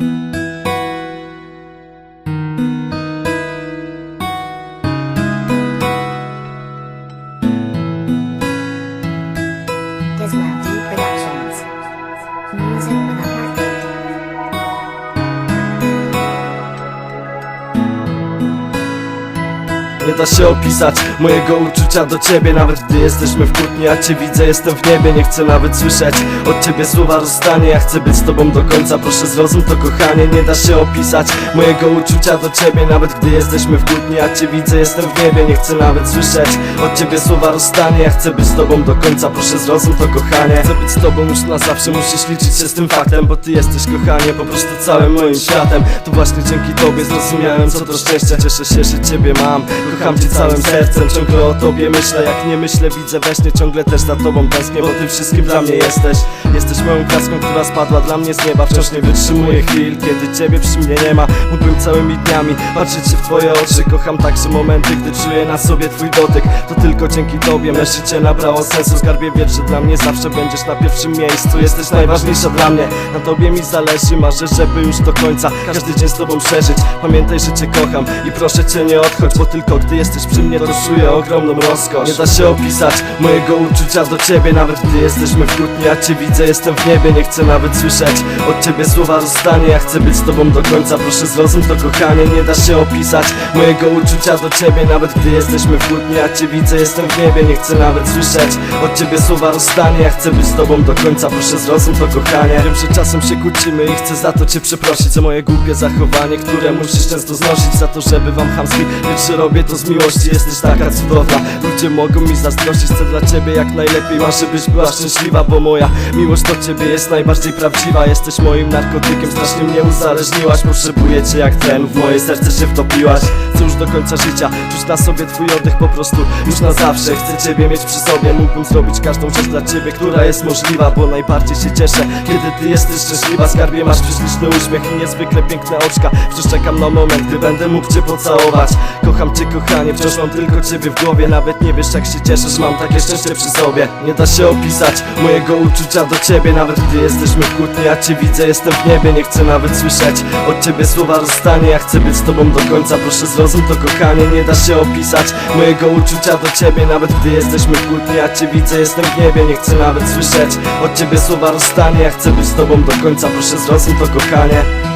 Thank you. Nie da się opisać mojego uczucia do ciebie Nawet gdy jesteśmy w kłótni, a cię widzę, jestem w niebie Nie chcę nawet słyszeć. Od ciebie słowa rozstanie Ja chcę być z tobą do końca, proszę zrozum to kochanie Nie da się opisać mojego uczucia do ciebie Nawet gdy jesteśmy w kłótni, a cię widzę, jestem w niebie Nie chcę nawet słyszeć. Od ciebie słowa rozstanie Ja chcę być z tobą do końca, proszę zrozum to kochanie. Chcę być z tobą już na zawsze, musisz liczyć się z tym faktem Bo ty jesteś kochanie, po prostu całym moim światem. To właśnie dzięki tobie zrozumiałem co to szczęście. Cieszę się, że ciebie mam, kocham cię całym sercem Ciągle o tobie myślę, jak nie myślę widzę we śnie Ciągle też za tobą tęsknię, bo ty wszystkim dla mnie jesteś. Jesteś moją kraską, która spadła dla mnie z nieba. Wciąż nie wytrzymuję chwil, kiedy ciebie przy mnie nie ma. Mógłbym całymi dniami patrzeć się w twoje oczy. Kocham także momenty, gdy czuję na sobie twój dotyk. To tylko dzięki tobie me życie nabrało sensu. Skarbie wiesz, że dla mnie zawsze będziesz na pierwszym miejscu. Jesteś najważniejsza dla mnie, na tobie mi zależy. Marzę, żeby już do końca każdy dzień z tobą przeżyć. Pamiętaj, że cię kocham i proszę cię nie odchodź Bo tylko gdy jesteś przy mnie, to czuję ogromną rozkosz. Nie da się opisać mojego uczucia do ciebie Nawet gdy jesteśmy w kłótni, a cię widzę, jestem w niebie Nie chcę nawet słyszeć od ciebie słowa rozstanie. Ja chcę być z tobą do końca, proszę zrozum to kochanie. Nie da się opisać mojego uczucia do ciebie Nawet gdy jesteśmy w kłótni, a cię widzę, jestem w niebie Nie chcę nawet słyszeć od ciebie słowa rozstanie. Ja chcę być z tobą do końca, proszę zrozum to kochanie. Wiem, że czasem się kłócimy i chcę za to cię przeprosić. Za moje głupie zachowanie, które musisz często znosić. Za to, że bywam chamski, że robię to z miłości Jesteś taka cudowna, ludzie mogą mi zazdrościć Chcę dla ciebie jak najlepiej, masz byś była szczęśliwa Bo moja miłość do ciebie jest najbardziej prawdziwa. Jesteś moim narkotykiem, strasznie mnie uzależniłaś. Potrzebuję cię jak tlen, w moje serce się wtopiłaś. Już do końca życia, czuć na sobie twój oddech po prostu Już na zawsze, chcę ciebie mieć przy sobie Mógłbym zrobić każdą rzecz dla ciebie, która jest możliwa Bo najbardziej się cieszę, kiedy ty jesteś szczęśliwa. Skarbie masz prześliczny uśmiech i niezwykle piękne oczka. Wciąż czekam na moment, gdy będę mógł cię pocałować. Kocham cię kochanie, wciąż mam tylko ciebie w głowie. Nawet nie wiesz jak się cieszę, że mam takie szczęście przy sobie. Nie da się opisać mojego uczucia do ciebie Nawet gdy jesteśmy w kłótni, a cię widzę, jestem w niebie Nie chcę nawet słyszeć od ciebie słowa rozstanie. Ja chcę być z tobą do końca, proszę zrozum to kochanie. Nie da się opisać mojego uczucia do ciebie Nawet gdy jesteśmy w kłótni, a cię widzę, jestem w niebie Nie chcę nawet słyszeć od ciebie słowa rozstanie. Ja chcę być z tobą do końca, proszę zrozum to kochanie